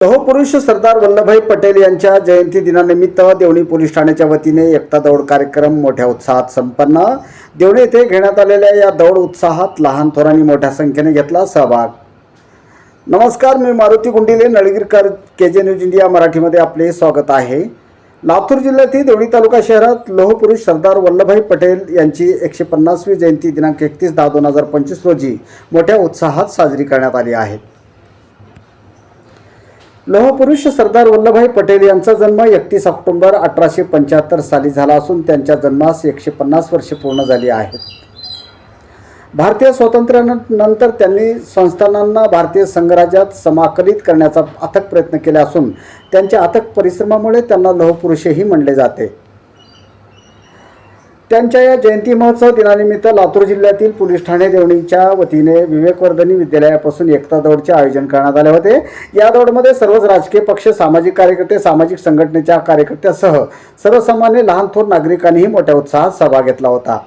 लोहपुरुष सरदार वल्लभभाई पटेल यांच्या जयंती दिनानिमित्त देवणी पोलीस ठाण्याच्या वतीने एकता दौड कार्यक्रम मोठ्या उत्साहात संपन्न. देवणी येथे घेण्यात आलेल्या या दौड उत्साहात लहान थोरांनी मोठ्या संख्येने घेतला सहभाग. नमस्कार मी मारुती गुंडिले नळगीरकर के जे न्यूज इंडिया मराठीमध्ये आपले स्वागत आहे. लातूर जिल्ह्यातील देवणी तालुका शहरात लोहपुरुष सरदार वल्लभभाई पटेल यांची एकशे पन्नासवी जयंती दिनांक एकतीस दहा दोन हजार पंचवीस रोजी मोठ्या उत्साहात साजरी करण्यात आली आहे. लोहपुरुष सरदार वल्लभभाई पटेल यांचा जन्म एकतीस ऑक्टोंबर अठराशे पंच्याहत्तर साली झाला असून त्यांच्या जन्मास एकशे पन्नास वर्षे पूर्ण झाली आहेत. भारतीय स्वातंत्र्यानंतर त्यांनी संस्थानांना भारतीय संघराज्यात समाकलित करण्याचा अथक प्रयत्न केला असून त्यांच्या अथक परिश्रमामुळे त्यांना लोहपुरुषही म्हणले जाते. त्यांच्या या जयंती महोत्सव दिनानिमित्त लातूर जिल्ह्यातील पोलीस ठाणे देवणीच्या वतीने विवेकवर्धनी विद्यालयापासून एकता दौडचे आयोजन करण्यात आले होते. या दौडमध्ये सर्वच राजकीय पक्ष सामाजिक कार्यकर्ते सामाजिक संघटनेच्या कार्यकर्त्यासह सर्वसामान्य लहान थोर नागरिकांनीही मोठ्या उत्साहात सहभाग घेतला होता.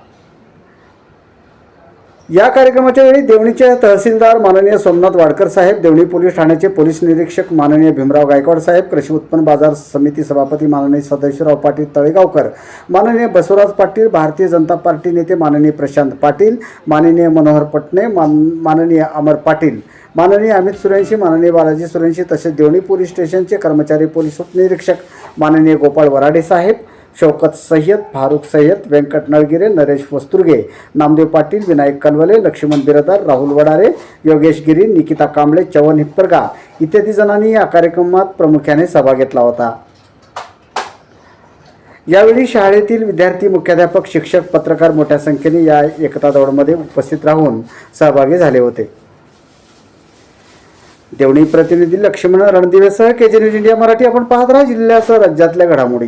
या कार्यक्रमाच्या वेळी देवणीचे तहसीलदार माननीय सोमनाथ वाडकर साहेब देवणी पोलीस ठाण्याचे पोलीस निरीक्षक माननीय भीमराव गायकवाड साहेब कृषी उत्पन्न बाजार समिती सभापती माननीय सदाशिवराव पाटील तळेगावकर माननीय बसवराज पाटील भारतीय जनता पार्टी नेते माननीय प्रशांत पाटील माननीय मनोहर पटणे मान माननीय अमर पाटील माननीय अमित सुरेंशी माननीय बालाजी सुरेंशी तसेच देवणी पोलीस स्टेशनचे कर्मचारी पोलीस उपनिरीक्षक माननीय गोपाळ वराडे साहेब शौकत सय्यद फारुख सय्यद व्यंकट नळगिरे नरेश वस्तुर्गे नामदेव पाटील विनायक कलवले लक्ष्मण बिरदार राहुल वडारे योगेश गिरी निकिता कांबळे चवन हिप्परगा इत्यादी जणांनी या कार्यक्रमात प्रामुख्याने सहभाग घेतला होता. यावेळी शाळेतील विद्यार्थी मुख्याध्यापक शिक्षक पत्रकार मोठ्या संख्येने या एकता दौडमध्ये उपस्थित राहून सहभागी झाले होते. देवणी प्रतिनिधी Laxman रणदिवेसह K G news India Marathi आपण पाहत राहा जिल्ह्यासह राज्यातल्या घडामोडी.